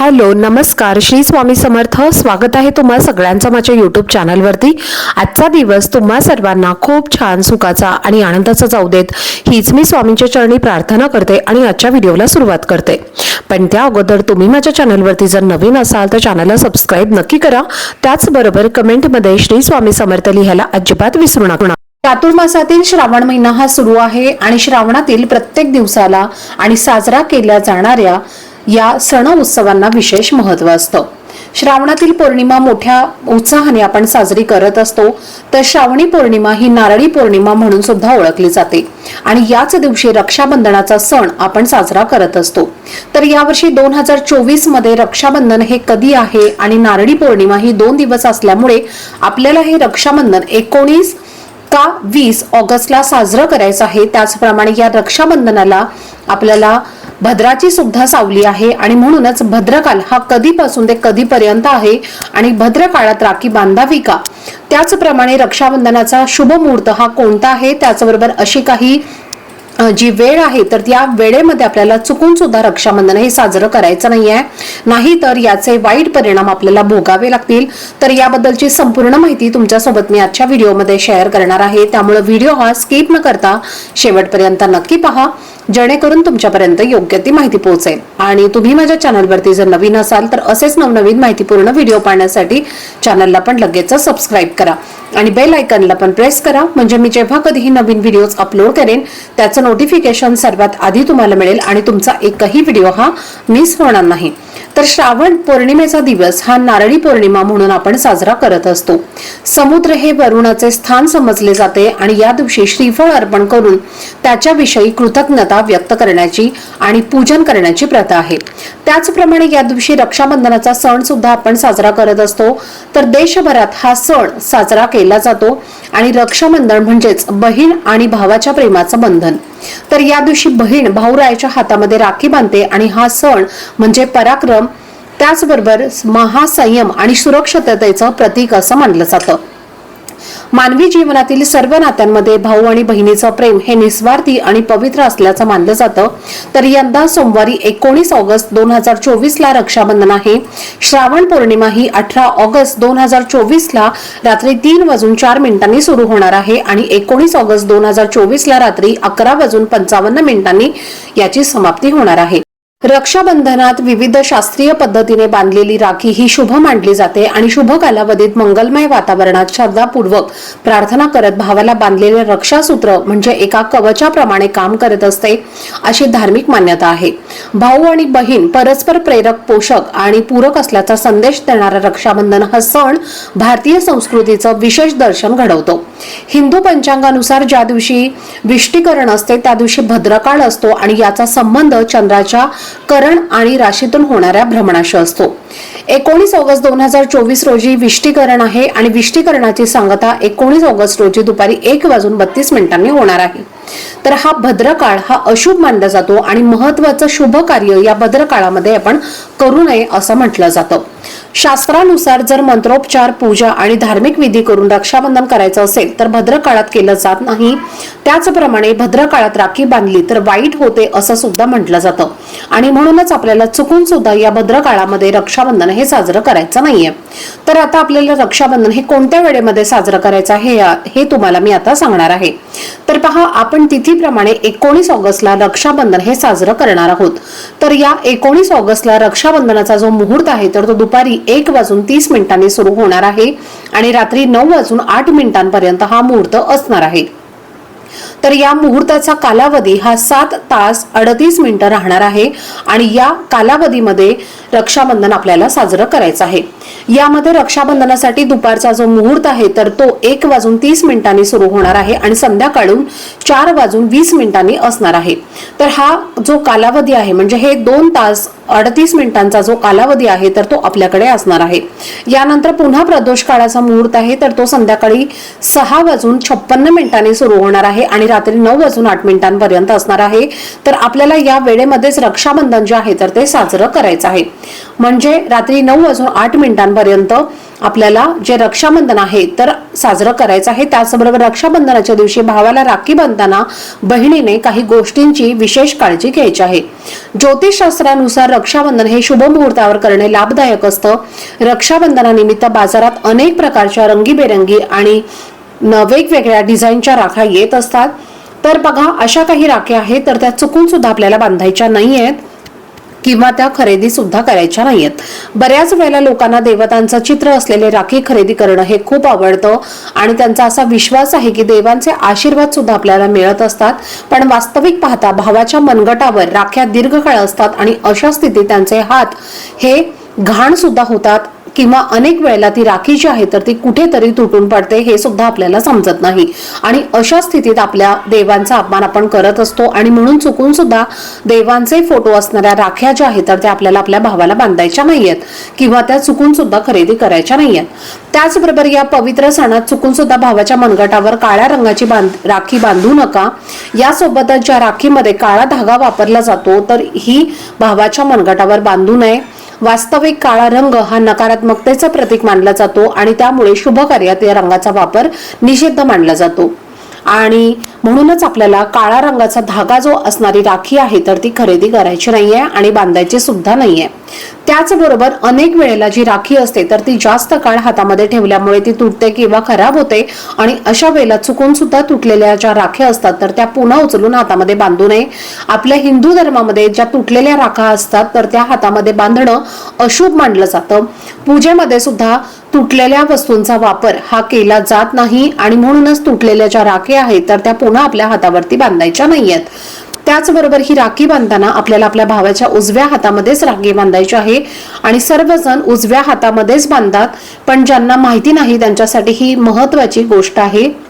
Hello नमस्कार. श्री स्वामी समर्थ. स्वागत आहे तुम्हा सगळ्यांचं माझ्या युट्यूब चॅनलवरती आजचा दिवस तुम्हा सर्वांना खूप छान सुखाचा आणि आनंदाचा जाऊ देत. हीच मी स्वामींच्या चरणी प्रार्थना करते आणि आजच्या व्हिडिओला सुरुवात करते. पण त्या अगोदर तुम्ही माझ्या चॅनलवरती जर नवीन असाल तर चॅनलला सबस्क्राईब नक्की करा. त्याचबरोबर कमेंटमध्ये श्री स्वामी समर्थ लिहायला अजिबात विसरू नका. चातुर्मासातील श्रावण महिना हा सुरू आहे आणि श्रावणातील प्रत्येक दिवसाला आणि साजरा केल्या जाणाऱ्या या सण उत्सवांना विशेष महत्त्व असतं. श्रावणातील पौर्णिमा मोठ्या उत्साहाने आपण साजरी करत असतो तर श्रावणी पौर्णिमा ही नारळी पौर्णिमा म्हणून सुद्धा ओळखली जाते. आणि याच दिवशी रक्षाबंधनाचा सण आपण साजरा करत असतो. तर यावर्षी दोन हजार चोवीसमध्ये रक्षाबंधन हे कधी आहे आणि नारळी पौर्णिमा ही दोन दिवस असल्यामुळे आपल्याला हे रक्षाबंधन एकोणीस का वीस ऑगस्टला साजरं करायचं आहे त्याचप्रमाणे या रक्षाबंधनाला आपल्याला भद्राची सुद्धा सावली आहे आणि म्हणूनच भद्रकाल हा कधीपासून ते कधीपर्यंत आहे आणि भद्रकाळात राखी बांधावी का? त्याचप्रमाणे रक्षाबंधनाचा शुभ मुहूर्त हा कोणता आहे? त्याचबरोबर अशी काही जी वेळ आहे तर त्या वेळेमध्ये आपल्याला चुकून सुद्धा रक्षाबंधन हे साजरं करायचं नाही आहे नाही तर याचे वाईट परिणाम आपल्याला भोगावे लागतील. तर याबद्दलची संपूर्ण माहिती तुमच्यासोबत मी आजच्या व्हिडिओमध्ये शेअर करणार आहे. त्यामुळे व्हिडिओ हा स्किप न करता शेवटपर्यंत नक्की पहा. जेणेकरून तुमच्यापर्यंत योग्य ती माहिती पोहोचेल. आणि तुम्ही माझ्या चॅनलवरती जर नवीन असाल तर असेच नवनवीन माहितीपूर्ण व्हिडिओ पाहण्यासाठी चॅनलला पण लगेच सबस्क्राईब करा. आणि बेल आयकनला पण प्रेस करा म्हणजे मी जेव्हा कधीही नवीन व्हिडिओज अपलोड करेन त्याचं नोटिफिकेशन सर्वात आधी तुम्हाला मिळेल आणि तुमचा एकही व्हिडिओ हा मिस होणार नाही. तर श्रावण पौर्णिमेचा दिवस हा नारळी पौर्णिमा म्हणून आपण साजरा करत असतो. समुद्र हे वरुणाचे स्थान समजले जाते आणि या दिवशी श्रीफळ अर्पण करून त्याच्याविषयी कृतज्ञता व्यक्त करण्याची आणि पूजन करण्याची प्रथा आहे. त्याचप्रमाणे या दिवशी रक्षाबंधनाचा सण सुद्धा आपण साजरा करत असतो. तर देशभरात हा सण साजरा केला जातो आणि रक्षाबंधन म्हणजेच बहीण आणि भावाच्या प्रेमाचं बंधन. तर या दिवशी बहीण भाऊरायाच्या हातामध्ये राखी बांधते आणि हा सण म्हणजे पराक्रम. त्याचबरोबर महासंयम आणि सुरक्षिततेचं प्रतीक असं मानलं जातं. मानवी जीवनातील सर्व नात्यांमध्ये भाऊ आणि बहिणीचं प्रेम हे निस्वार्थी आणि पवित्र असल्याचं मानलं जातं. तर यंदा सोमवारी एकोणीस ऑगस्ट दोन हजार चोवीस ला रक्षाबंधन आहे. श्रावण पौर्णिमा ही अठरा ऑगस्ट दोन हजार चोवीस ला रात्री तीन वाजून चार मिनिटांनी सुरू होणार आहे आणि एकोणीस ऑगस्ट दोन हजार चोवीस ला रात्री अकरा वाजून पंचावन्न मिनिटांनी याची समाप्ती होणार आहे. रक्षाबंधनात विविध शास्त्रीय पद्धतीने बांधलेली राखी ही शुभ मानली जाते आणि शुभ कालावधीत मंगलमय वातावरणात श्रद्धापूर्वक प्रार्थना करत भावाला बांधलेले रक्षासूत्र म्हणजे एका कवचाप्रमाणे काम करत असते अशी धार्मिक मान्यता आहे. भाऊ आणि बहीण परस्पर प्रेरक पोषक आणि पूरक असल्याचा संदेश देणारा रक्षाबंधन हा सण भारतीय संस्कृतीचं विशेष दर्शन घडवतो. हिंदू पंचांगानुसार ज्या दिवशी विष्टीकरण असते त्या दिवशी भद्रकाळ असतो आणि याचा संबंध चंद्राच्या करण आणि राशीतून होणाऱ्या भ्रमणाशी असतो. एकोणीस ऑगस्ट दोन हजार चोवीस रोजी विष्टीकरण आहे आणि विष्टीकरणाची सांगता एकोणीस ऑगस्ट रोजी दुपारी एक वाजून बत्तीस मिनिटांनी होणार आहे. तर हा भद्रकाळ हा अशुभ मानला जातो आणि महत्वाचं शुभ कार्य या भद्रकाळामध्ये आपण करू नये असं म्हटलं जातं. शास्त्रानुसार जर मंत्रोपचार पूजा आणि धार्मिक विधी करून रक्षाबंधन करायचं असेल तर भद्रकाळात केलं जात नाही. त्याचप्रमाणे भद्रकाळात राखी बांधली तर वाईट होते असं सुद्धा म्हटलं जातं. आणि म्हणूनच आपल्याला चुकून सुद्धा या भद्रकाळामध्ये रक्षाबंधन हे साजरं करायचं नाहीये. तर आता आपल्याला रक्षाबंधन हे कोणत्या वेळेमध्ये साजरं करायचं आहे हे तुम्हाला मी आता सांगणार आहे. तर पहा आपण तिथीप्रमाणे एकोणीस ऑगस्टला रक्षाबंधन हे साजरं करणार आहोत. तर या एकोणीस ऑगस्टला रक्षाबंधनाचा जो मुहूर्त आहे तर तो दुपार एक वाजून तीस मिनिटांनी सुरू होणार आहे आणि रात्री नऊ वाजून आठ मिनिटांपर्यंत हा मुहूर्त असणार आहे. तर या मुहूर्ताचा कालावधी हा सात तास अडतीस मिनिटं राहणार आहे आणि या कालावधीमध्ये रक्षाबंधन आपल्याला साजरं करायचं आहे. यामध्ये रक्षाबंधनासाठी दुपारचा जो मुहूर्त आहे तर तो एक वाजून तीस मिनिटांनी सुरू होणार आहे आणि संध्याकाळून चार वाजून वीस मिनिटांनी असणार आहे. तर हा जो कालावधी आहे म्हणजे हे दोन तास अडतीस मिनिटांचा जो कालावधी आहे तर तो आपल्याकडे असणार आहे. यानंतर पुन्हा प्रदोष काळाचा मुहूर्त आहे तर तो संध्याकाळी सहा वाजून छप्पन्न मिनिटांनी सुरू होणार आहे आणि रात्री नऊ वाजून आठ मिनिटांपर्यंत असणार आहे. तर आपल्याला या वेळेमध्येच रक्षाबंधन जे आहे तर ते साजरं करायचं आहे. म्हणजे रात्री नऊ वाजून आठ मिनिटांपर्यंत आपल्याला जे रक्षाबंधन आहे तर साजरं करायचं आहे. त्याचबरोबर रक्षाबंधनाच्या दिवशी भावाला राखी बांधताना बहिणीने काही गोष्टींची विशेष काळजी घ्यायची आहे. ज्योतिषशास्त्रानुसार रक्षाबंधन हे शुभ मुहूर्तावर करणे लाभदायक असतं. रक्षाबंधनानिमित्त बाजारात अनेक प्रकारच्या रंगीबेरंगी आणि न वेगवेगळ्या डिझाईनच्या राख्या येत असतात. तर बघा अशा काही राख्या आहेत तर त्या चुकून सुद्धा आपल्याला बांधायच्या नाही आहेत किंवा त्या खरेदी सुद्धा करायच्या नाहीयेत. बऱ्याच वेळेला लोकांना देवतांचं चित्र असलेले राखी खरेदी करणं हे खूप आवडतं आणि त्यांचा असा विश्वास आहे की देवांचे आशीर्वाद सुद्धा आपल्याला मिळत असतात. पण वास्तविक पाहता भावाच्या मनगटावर राख्या दीर्घकाळ असतात आणि अशा स्थितीत त्यांचे हात हे घाण सुद्धा होतात किंवा अनेक वेळेला ती राखी जी आहे तर ती कुठेतरी तुटून पडते हे सुद्धा आपल्याला समजत नाही. आणि अशा स्थितीत आपल्या देवांचा अपमान आपण करत असतो आणि म्हणून चुकून सुद्धा देवांचे फोटो असणाऱ्या राख्या ज्या आहेत तर त्या आपल्याला आपल्या भावाला बांधायच्या नाहीयेत किंवा त्या चुकून सुद्धा खरेदी करायच्या नाहीयेत. त्याचबरोबर या पवित्र सणात चुकून सुद्धा भावाच्या मनगटावर काळ्या रंगाची बांध राखी बांधू नका. यासोबतच ज्या राखीमध्ये काळा धागा वापरला जातो तर ही भावाच्या मनगटावर बांधू नये. वास्तविक काळा रंग हा नकारात्मकतेचं प्रतीक मानला जातो आणि त्यामुळे शुभ कार्यात या रंगाचा वापर निषिद्ध मानला जातो. आणि म्हणूनच आपल्याला काळा रंगाचा धागा जो असणारी राखी आहे तर ती खरेदी करायची नाहीये आणि बांधायची सुद्धा नाहीये. त्याचबरोबर अनेक वेळेला जी राखी असते तर ती जास्त काळ हातामध्ये ठेवल्यामुळे ती तुटते किंवा खराब होते आणि अशा वेळेला चुकून सुद्धा तुटलेल्या ज्या राख्या असतात तर त्या पुन्हा उचलून हातामध्ये बांधू नये. आपल्या हिंदू धर्मामध्ये ज्या तुटलेल्या राखा असतात तर त्या हातामध्ये बांधणं अशुभ मानलं जातं. पूजेमध्ये सुद्धा तुटलेल्या वस्तूंचा वापर हा केला जात नाही आणि म्हणूनच तुटलेल्या ज्या राखी आहेत तर त्या पुन्हा आपल्या हातावरती बांधायच्या नाहीयेत. त्याचबरोबर ही राखी बांधताना आपल्याला आपल्या भावाच्या उजव्या हातामध्येच राखी बांधायची आहे आणि सर्वजण उजव्या हातामध्येच बांधतात. पण ज्यांना माहिती नाही त्यांच्यासाठी ही महत्वाची गोष्ट आहे.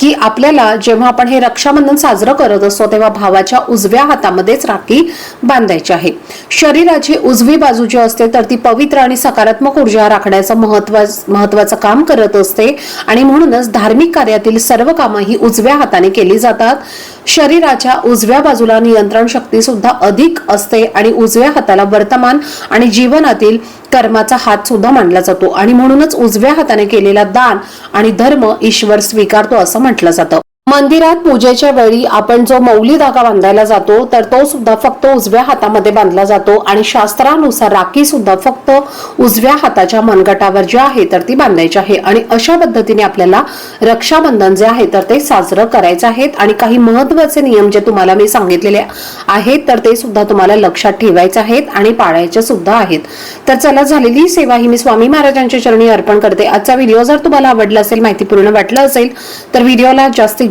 की आपल्याला जेव्हा आपण हे रक्षाबंधन साजरं करत असतो तेव्हा भावाच्या उजव्या हातामध्येच राखी बांधायची आहे. शरीराची उजवी बाजू जी असते तर ती पवित्र आणि सकारात्मक ऊर्जा राखण्याचं महत्त्व महत्वाचं काम करत असते. आणि म्हणूनच धार्मिक कार्यातील सर्व कामं ही उजव्या हाताने केली जातात. शरीराच्या उजव्या बाजूला नियंत्रण शक्ती सुद्धा अधिक असते आणि उजव्या हाताला वर्तमान आणि जीवनातील कर्माचा हात सुद्धा मानला जातो. आणि म्हणूनच उजव्या हाताने केलेला दान आणि धर्म ईश्वर स्वीकारतो असं म्हटलं जातं. मंदिरात पूजेच्या वेळी आपण जो मौली धागा बांधायला जातो तर तो सुद्धा फक्त उजव्या हातामध्ये बांधला जातो आणि शास्त्रानुसार राखी सुद्धा फक्त उजव्या हाताच्या मनगटावर जी आहे तर ती बांधायची आहे. आणि अशा पद्धतीने आपल्याला रक्षाबंधन जे आहे तर ते साजरं करायचं आहेत आणि काही महत्त्वाचे नियम जे तुम्हाला मी सांगितलेले आहेत तर ते सुद्धा तुम्हाला लक्षात ठेवायचे आहेत आणि पाळायचे सुद्धा आहेत. तर चला झालेली सेवा ही मी स्वामी महाराजांच्या चरणी अर्पण करते. आजचा व्हिडिओ जर तुम्हाला आवडला असेल माहिती पूर्ण वाटलं असेल तर व्हिडिओला जास्तीत